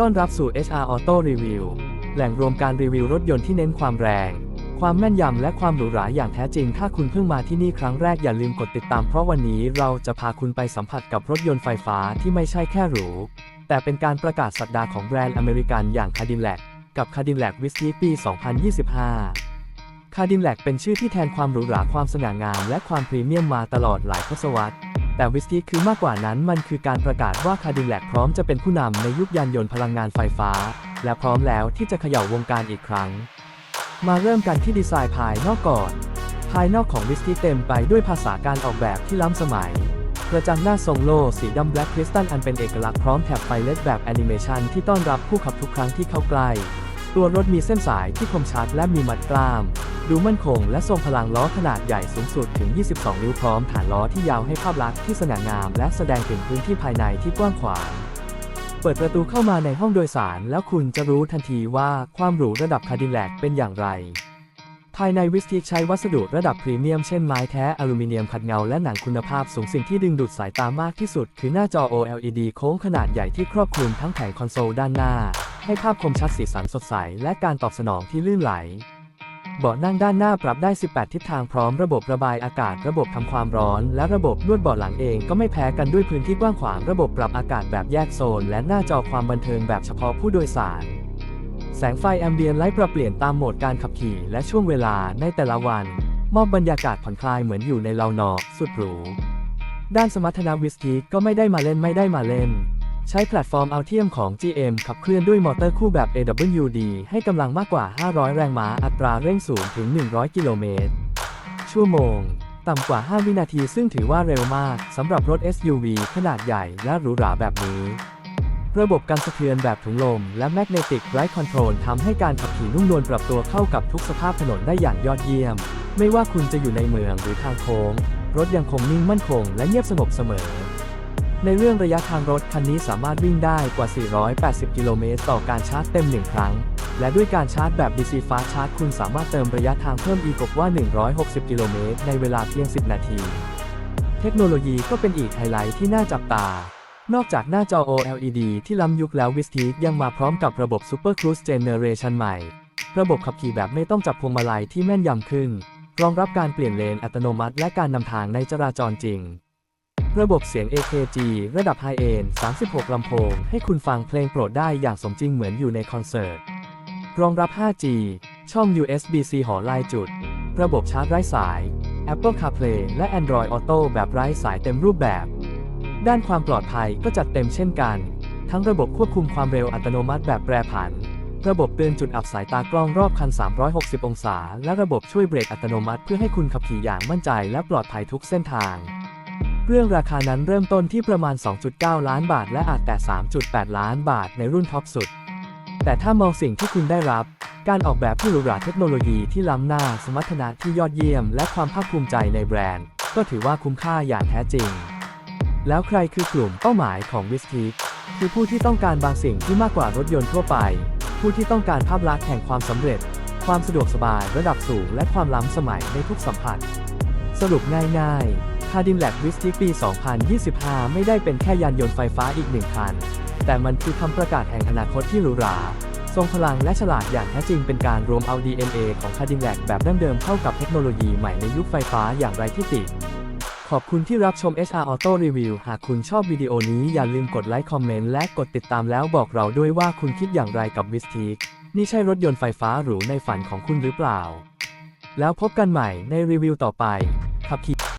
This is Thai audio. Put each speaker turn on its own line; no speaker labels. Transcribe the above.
ต้อนรับสู่ HR Auto Review แหล่งรวมการรีวิวรถยนต์ที่เน้นความแรง ความแม่นยำและความหรูหราอย่างแท้จริง ถ้าคุณเพิ่งมาที่นี่ครั้งแรกอย่าลืมกดติดตามเพราะวันนี้เราจะพาคุณไปสัมผัสกับรถยนต์ไฟฟ้าที่ไม่ใช่แค่หรู แต่เป็นการประกาศสัปดาห์ของแบรนด์อเมริกันอย่าง Cadillac กับ Cadillac Wistiq ปี 2025คาดิ l แลกเป็นชื่อที่แทนความหรูหราความสง่างามและความพรีเมียมมาตลอดหลายทศวรรษ แต่วิสติคือมากกว่านั้นมันคือการประกาศว่าคาดิ l แลกพร้อมจะเป็นผู้นำในยุคยานยนต์พลังงานไฟฟ้า และพร้อมแล้วที่จะเขย่าวงการอีกครั้ง มาเริ่มกันที่ดีไซน์ภายนอกก่อน ภายนอกของวิสติเต็มไปด้วยภาษาการออกแบบที่ล้ำสมัยกระจังหน้าทรงโล่สีดำแบล็กคริสตัลอันเป็นเอกลักษณ์พร้อมแถบไฟเลดแบบแอนิเมชันที่ต้อนรับผู้ขับทุกครั้งที่เข้าใกล้ ตัวรถมีเส้นสายที่คมชัดและมีมัดกล้าม ดูมั่นคงและทรงพลังล้อขนาดใหญ่สูงสุดถึง 22 นิ้วพร้อมฐานล้อที่ยาวให้ภาพลักษณ์ที่สง่างาม และแสดงถึงพื้นที่ภายในที่กว้างขวาง เปิดประตูเข้ามาในห้องโดยสาร แล้วคุณจะรู้ทันทีว่าความหรูระดับคาดิแลกเป็นอย่างไร ภายในวิสติกใช้วัสดุระดับพรีเมียมเช่นไม้แท้อลูมิเนียมขัดเงาและหนังคุณภาพสูงสิ่งที่ดึงดูดสายตามากที่สุด คือหน้าจอ OLED โค้งขนาดใหญ่ที่ครอบคลุมทั้งแผงคอนโซลด้านหน้า ให้ภาพคมชัดสีสันสดใส และการตอบสนองที่ลื่นไหล เบาะนั่งด้านหน้าปรับได้ 18 ทิศทางพร้อมระบบระบายอากาศ ระบบทำความร้อน และระบบลวดเบาะหลังเองก็ไม่แพ้กันด้วยพื้นที่กว้างขวาง ระบบปรับอากาศแบบแยกโซน และหน้าจอความบันเทิงแบบเฉพาะผู้โดยสาร แสงไฟแอมเบียนไลท์ปรับเปลี่ยนตามโหมดการขับขี่ และช่วงเวลาในแต่ละวัน มอบบรรยากาศผ่อนคลายเหมือนอยู่ในเลานอกสุดหรู ด้านสมรรถนะวิสทีก็ไม่ได้มาเล่นไม่ได้มาเล่น ใช้แพลตฟอร์มอัลเทียมของ GM ขับเคลื่อนด้วยมอเตอร์คู่แบบ AWD ให้กำลังมากกว่า 500 แรงม้า อัตราเร่งสูงถึง 100 กิโลเมตร ชั่วโมง ต่ำกว่า 5 วินาทีซึ่งถือว่าเร็วมากสำหรับรถ SUV ขนาดใหญ่และหรูหราแบบนี้ ระบบการสะเทือนแบบถุงลม และ Magnetic Ride Control ทำให้การขับขี่นุ่มนวลปรับตัวเข้ากับทุกสภาพถนนได้อย่างยอดเยี่ยม ไม่ว่าคุณจะอยู่ในเมืองหรือทางโค้ง รถยังคงนิ่งมั่นคง และเงียบสงบเสมอ ในเรื่องระยะทางรถคันนี้สามารถวิ่งได้กว่า 480 กิโลเมตรต่อการชาร์จเต็ม 1 ครั้ง และด้วยการชาร์จแบบ DC Fast Charge คุณสามารถเติมระยะทางเพิ่มอีกว่า 160 กิโลเมตรในเวลาเพียง 10 นาที เทคโนโลยีก็เป็นอีกไฮไลท์ที่น่าจับตา นอกจากหน้าจอ OLED ที่ล้ำยุคแล้ววิสทียังมาพร้อมกับระบบ Super Cruise Generation ใหม่ ระบบขับขี่แบบไม่ต้องจับพวงมาลัยที่แม่นยำขึ้น รองรับการเปลี่ยนเลนอัตโนมัติ และการนำทางในจราจรจริง ระบบเสียง AKG ระดับ High End 36 ลำโพง ให้คุณฟังเพลงโปรดได้อย่างสมจริงเหมือนอยู่ในคอนเสิร์ต รองรับ 5G ช่อง USB-C หอลายจุด ระบบชาร์จไร้สาย Apple CarPlay และ Android Auto แบบไร้สายเต็มรูปแบบ ด้านความปลอดภัยก็จัดเต็มเช่นกัน ทั้งระบบควบคุมความเร็วอัตโนมัติแบบแปรผัน ระบบเตือนจุดอับสายตากล้องรอบคัน 360 องศา และระบบช่วยเบรกอัตโนมัติเพื่อให้คุณขับขี่อย่างมั่นใจและปลอดภัยทุกเส้นทาง เรื่องราคานั้นเริ่มต้นที่ประมาณ 2.9 ล้านบาท และอาจแต่ 3.8 ล้านบาทในรุ่นท็อปสุด แต่ถ้ามองสิ่งที่คุณได้รับ การออกแบบที่หรูหราเทคโนโลยีที่ล้ำหน้า สมรรถนะที่ยอดเยี่ยม และความภาคภูมิใจในแบรนด์ ก็ถือว่าคุ้มค่าอย่างแท้จริง แล้วใครคือกลุ่มเป้าหมายของวิสทีคือผู้ที่ต้องการบางสิ่งที่มากกว่ารถยนต์ทั่วไป ผู้ที่ต้องการภาพลักษณ์แห่งความสำเร็จ ความสะดวกสบายระดับสูง และความล้ำสมัยในทุกสัมผัส สรุปง่ายๆ Cadillac Wistiq ปี 2025 ไม่ได้เป็นแค่ยานยนต์ไฟฟ้าอีกหนึ่งคัน แต่มันคือคำประกาศแห่งอนาคตที่หรูหรา ทรงพลังและฉลาดอย่างแท้จริงเป็นการรวมเอา DNA ของ Cadillac แบบดั้งเดิมเข้ากับเทคโนโลยีใหม่ในยุคไฟฟ้าอย่างไรที่ติ ขอบคุณที่รับชม HR Auto Review หากคุณชอบวิดีโอนี้อย่าลืมกดไลค์คอมเมนต์และกดติดตามแล้วบอกเราด้วยว่าคุณคิดอย่างไรกับวิสทีกนี่ใช่รถยนต์ไฟฟ้าหรูในฝันของคุณหรือเปล่า แล้วพบกันใหม่ในรีวิวต่อไปขับขี่